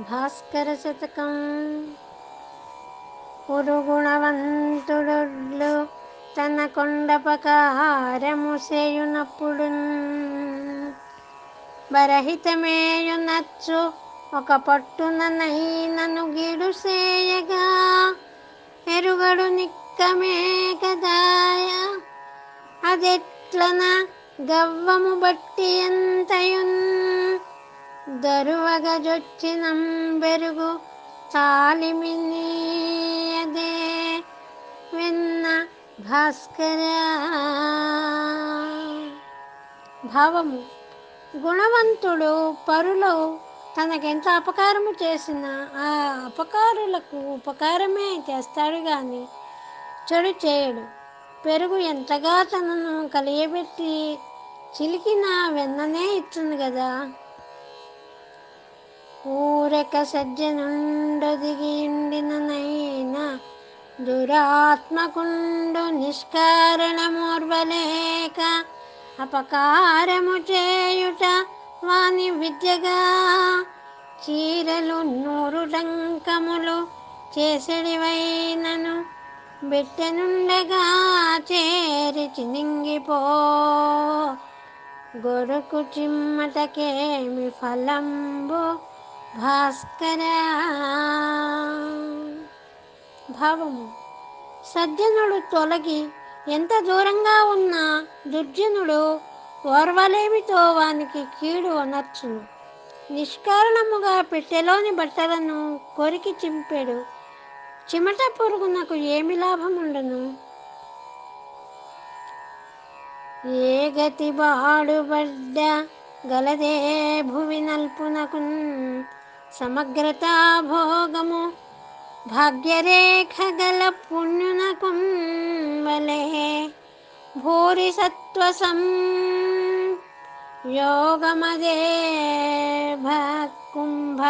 భాస్కర శతకం. తన కొండపకారము చేయునప్పుడు బరహితమేయునచ్చు ఒక పట్టుననైనను గిడు చేయగా ఎరుగడు నిక్కమే కదాయ అదెట్లన గవ్వము బట్టి ఎంతయున్? దరువగజొచ్చినం బెరుగు తాలిమినీయదే విన్న భాస్కర. భావము గుణవంతుడు పరులో తనకెంత అపకారము చేసినా ఆ అపకారులకు ఉపకారమే చేస్తాడు కానీ చెడు చేయడు. పెరుగు ఎంతగా తనను కలియబెట్టి చిలికిన వెన్ననే ఇస్తుంది కదా ఊరక సజ్జనుండొదిగిండిననైనా దురాత్మకుండు నిష్కారణమోర్వలేక అపకారము చేయుట వాని విద్యగా చీరలు నూరు డంకములు చేసెడివైనను బిట్టెనుండగా చేరి చినింగిపో గొరుకు చిమ్మటకేమి ఫలంబు భాస్కర. భావము. సజ్జనుడు తొలగి ఎంత దూరంగా ఉన్నా దుర్జనుడు ఓర్వలేమితో వానికి కీడు అనర్చును. నిష్కారణముగా పెట్టెలోని బట్టలను కొరికి చింపెడు. చిమట పురుగునకు ఏమి లాభముండను? ఏ గతి బాడుబడ్డ గలదే భువి నల్పునకు సమగ్రతా భోగము భాగ్యరేఖ గల పుణ్యునకు వలే భూరి సత్వసం యోగమదే కుంభ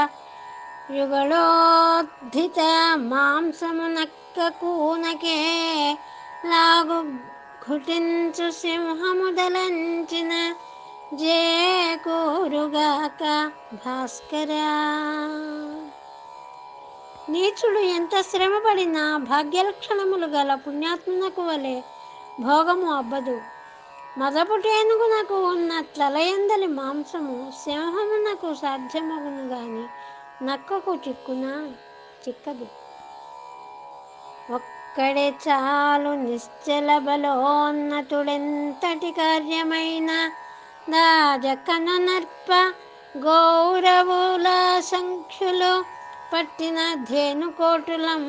యుగళోద్ధిత మాంసము నక్క కూనకే లాగు ఘుటించు సింహముదలంచిన జేకూరుగాక భాస్కర. నీచుడు ఎంత శ్రమపడినా భాగ్యలక్షణములు గల పుణ్యాత్మునకు వలె భోగము అబ్బదు. మదపుటేనుగునకు ఉన్న తలయందలి మాంసము సింహమునకు సాధ్యమగును గాని నక్కకు చిక్కునా చిక్కదు. ఒక్కడే చాలు నిశ్చల బలోన్నతుడెంతటి కార్యమైన దాజకనర్ప గౌరవుల సంఖ్యులు పట్టిన ధేనుకోటులం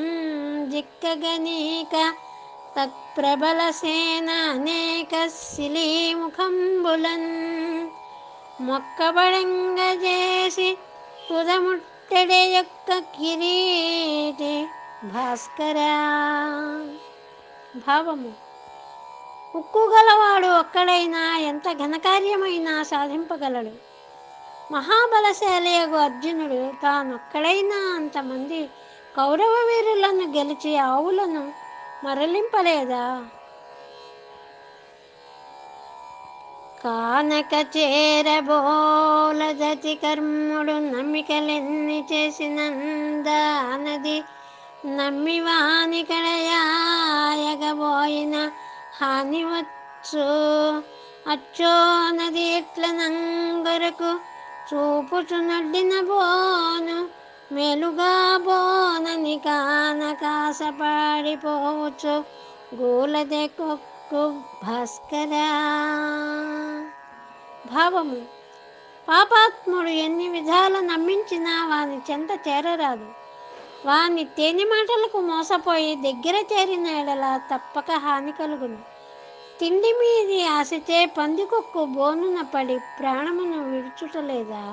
జిక్కగనీక తత్ప్రబల సేన అనేక శిలీముఖంబులన్ మొక్కబడంగ చేసి కుదముట్టెడే యొక్క కిరీటి భాస్కర. భావము. ఉక్కు గలవాడు ఒక్కడైనా ఎంత ఘనకార్యమైనా సాధింపగలడు. మహాబలశాలియగు అర్జునుడు తానొక్కడైనా అంతమంది కౌరవ వీరులను గెలిచి ఆవులను మరలింపలేదా? కానక చేరబోలదతి కర్ముడు నమ్మికలెన్ని చేసినందానది నమ్మివాని కడయాయగబోయిన హానివచ్చు అచ్చో నది ఎట్ల నంగరకు చూపుచునడ్డిన బోను. మెలుగా బోనని కానకాసపాడిపోవచ్చు గూలదే కొక్కు భాస్కరా. భావము. పాపాత్ముడు ఎన్ని విధాల నమ్మించినా వాని చెంత చేరరాదు. వాని తేని మాటలకు మోసపోయి దగ్గర చేరిన ఎడల తప్పక హాని కలుగును. తిండి మీది ఆశతే పందికొక్కు బోనున పడి ప్రాణమును విడుచుటలేదా